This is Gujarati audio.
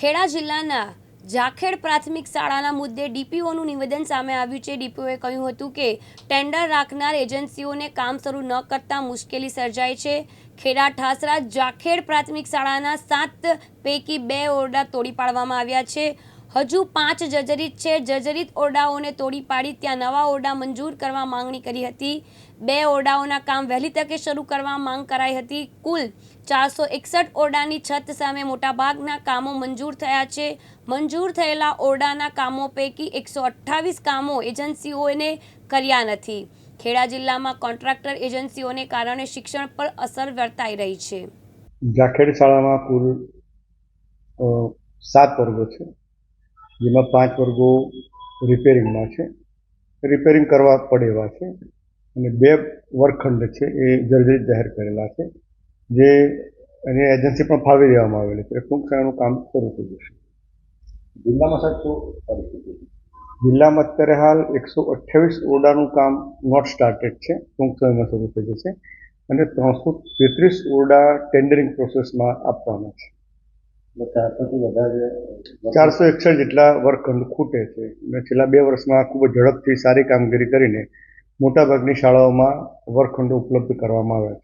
ખેડા જિલ્લાના જાખેડ પ્રાથમિક શાળાના મુદ્દે ડીપીઓનું નિવેદન સામે આવ્યું છે. ડીપીઓએ કહ્યું હતું કે, ટેન્ડર રાખનાર એજન્સીઓને કામ શરૂ ન કરતા મુશ્કેલી સર્જાય છે. ખેડા ઠાસરા જાખેડ પ્રાથમિક શાળાના સાત પૈકી બે ઓરડા તોડી પાડવામાં આવ્યા છે. હજુ પાંચ જર્જરિત છે. જર્જરિત ઓરડાઓને તોડી પાડી ત્યાં નવા ઓરડા મંજૂર કરવા માંગણી કરી હતી. બે ઓરડાઓના કામ વહેલી તકે શરૂ કરવા માંગ કરાઈ હતી. કુલ ચારસો એકસઠ ઓરડાની છત સામે મોટાભાગના કામો મંજૂર થયા છે. મંજૂર થયેલા ઓરડાના કામો પૈકી એકસો અઠ્ઠાવીસ કામો એજન્સીઓને કર્યા નથી. ખેડા જિલ્લામાં કોન્ટ્રાક્ટર એજન્સીઓને કારણે શિક્ષણ પર અસર વર્તાઈ રહી છે. જાખેડ શાળામાં કુલ સાત વર્ગો છે. જેમાં પાંચ વર્ગો રિપેરિંગમાં છે. રિપેરિંગ કરવા પડે એવા છે અને બે વર્ગખંડ છે એ જર્જરિત જાહેર કરેલા છે જે એની એજન્સી પણ ફાવી દેવામાં આવેલી છે. ટૂંક સમયનું કામ શરૂ થઈ જશે. જિલ્લામાં સાહેબ શું પરિસ્થિતિ જિલ્લામાં અત્યારે હાલ એકસો અઠ્યાવીસ ઓરડાનું કામ નોટ સ્ટાર્ટેડ છે ટૂંક સમયમાં શરૂ થઈ જશે અને ત્રણસો તેત્રીસ ઓરડા ટેન્ડરિંગ પ્રોસેસમાં આપવાના છે. ચારસો એકસઠ જેટલા વર્ગખંડ ખૂટે છે. અને છેલ્લા બે વર્ષમાં ખૂબ જ ઝડપથી સારી કામગીરી કરીને મોટાભાગની શાળાઓમાં વર્ગખંડો ઉપલબ્ધ કરવામાં આવ્યા